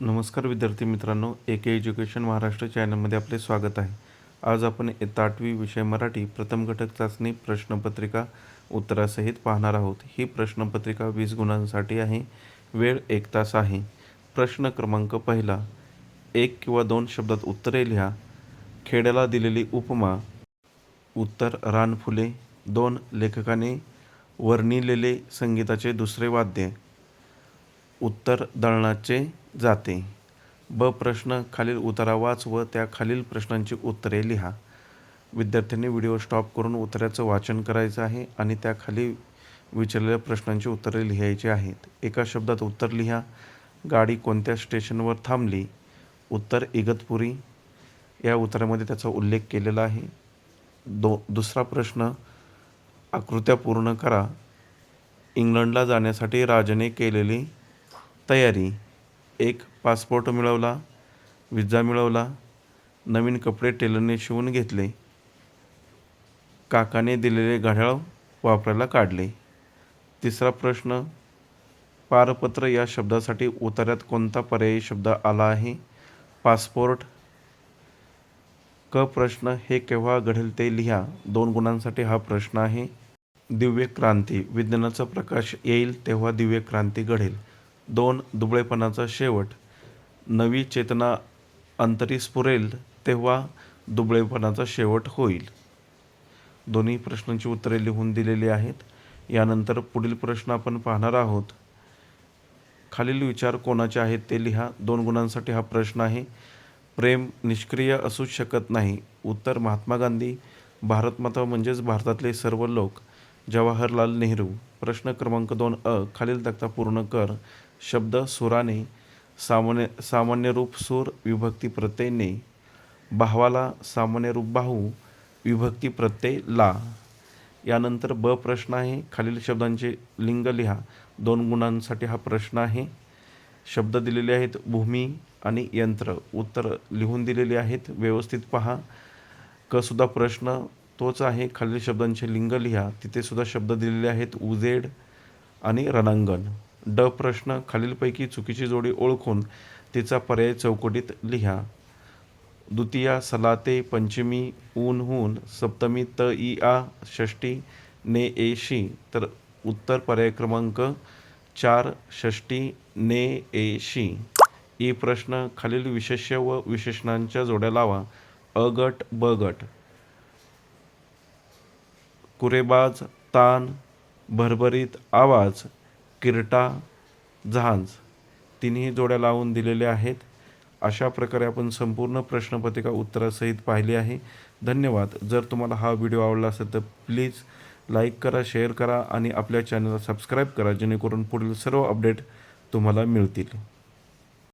नमस्कार विद्यार्थी मित्रांनो ए के एज्युकेशन महाराष्ट्र चॅनलमध्ये आपले स्वागत आहे. आज आपण इयत्ता आठवी विषय मराठी प्रथम घटक चाचणी प्रश्नपत्रिका उत्तरासहित पाहणार आहोत. ही प्रश्नपत्रिका वीस गुणांसाठी आहे. वेळ एक तास आहे. प्रश्न क्रमांक पहिला एक किंवा दोन शब्दात उत्तरे लिहा. खेड्याला दिलेली उपमा उत्तर रानफुले दोन लेखकाने वर्णिलेले संगीताचे दुसरे वाद्य उत्तर दळणाचे जाते. ब प्रश्न खालील उतारा वाच व त्या खालील प्रश्नांची उत्तरे लिहा. विद्यार्थ्यांनी व्हिडिओ स्टॉप करून उत्तराचं वाचन करायचं आहे आणि त्याखाली विचारलेल्या प्रश्नांची उत्तरे लिहायची आहेत. एका शब्दात उत्तर लिहा. गाडी कोणत्या स्टेशनवर थांबली? उत्तर इगतपुरी. या उत्तरामध्ये त्याचा उल्लेख केलेला आहे. दो दुसरा प्रश्न आकृत्या पूर्ण करा. इंग्लंडला जाण्यासाठी राजाने केलेली तयारी. एक पासपोर्ट मिळवला विजा मिळवला नवीन कपडे टेलरने शिवून घेतले काकाने दिलेले घड्याळ वापरायला काढले. तिसरा प्रश्न पारपत्र या शब्दासाठी उतार्यात कोणता पर्यायी शब्द आला आहे? पासपोर्ट क प्रश्न हे केव्हा घडेल ते लिहा. दोन गुणांसाठी हा प्रश्न आहे. दिव्य क्रांती विज्ञानाचा प्रकाश येईल तेव्हा दिव्य क्रांती घडेल. दोन दुबळेपणाचा शेवट. नवी चेतना अंतरी स्फुरेल तेव्हा दुबळेपणाचा शेवट होईल. दोन्ही प्रश्नांची उत्तरे लिहून दिलेली आहेत. यानंतर पुढील प्रश्न आपण पाहणार आहोत. खालील विचार कोणाचे आहेत ते लिहा. दोन गुणांसाठी हा प्रश्न आहे. प्रेम निष्क्रिय असूच शकत नाही. उत्तर महात्मा गांधी. भारतमाता म्हणजेच भारतातले सर्व लोक. जवाहरलाल नेहरू. प्रश्न क्रमांक दोन अ खालील तक्ता पूर्ण कर. शब्द सुराने सामान्य सामान्य रूप सूर विभक्ती प्रत्ययने भावाला सामान्य रूप बाहू विभक्ती प्रत्यय ला. यानंतर ब प्रश्न आहे. खालील शब्दांचे लिंग लिहा. दोन गुणांसाठी हा प्रश्न आहे. शब्द दिलेले आहेत भूमी आणि यंत्र. उत्तर लिहून दिलेले आहेत. व्यवस्थित पहा. कसुद्धा प्रश्न. तोच आहे खालील शब्दांचे लिंग लिहा. तिथे सुद्धा शब्द दिलेले आहेत उजेड आणि रणांगण. ड प्रश्न खालीलपैकी चुकीची जोडी ओळखून तिचा पर्याय चौकटीत लिहा. द्वितीया सलाते पंचमी ऊन हून सप्तमी त ई आ षष्टी ने ए शी. तर उत्तर पर्याय क्रमांक चार षष्टी ने ए शी. ई प्रश्न खालील विशेष्य व विशेषणांच्या जोड्या लावा. अ गट ब गट. कुरेबाज तान भरभरीत आवाज किरटा जहाज तिन्ही जोड्या लावून दिलेल्या आहेत. अशा प्रकारे आपण संपूर्ण प्रश्नपत्रिका उत्तरासहित पाहिली आहे. धन्यवाद. जर तुम्हाला हा व्हिडिओ आवडला असेल तर प्लीज लाईक करा शेअर करा आणि आपल्या चॅनलला सबस्क्राईब करा जेणेकरून पुढील सर्व अपडेट तुम्हाला मिळतील.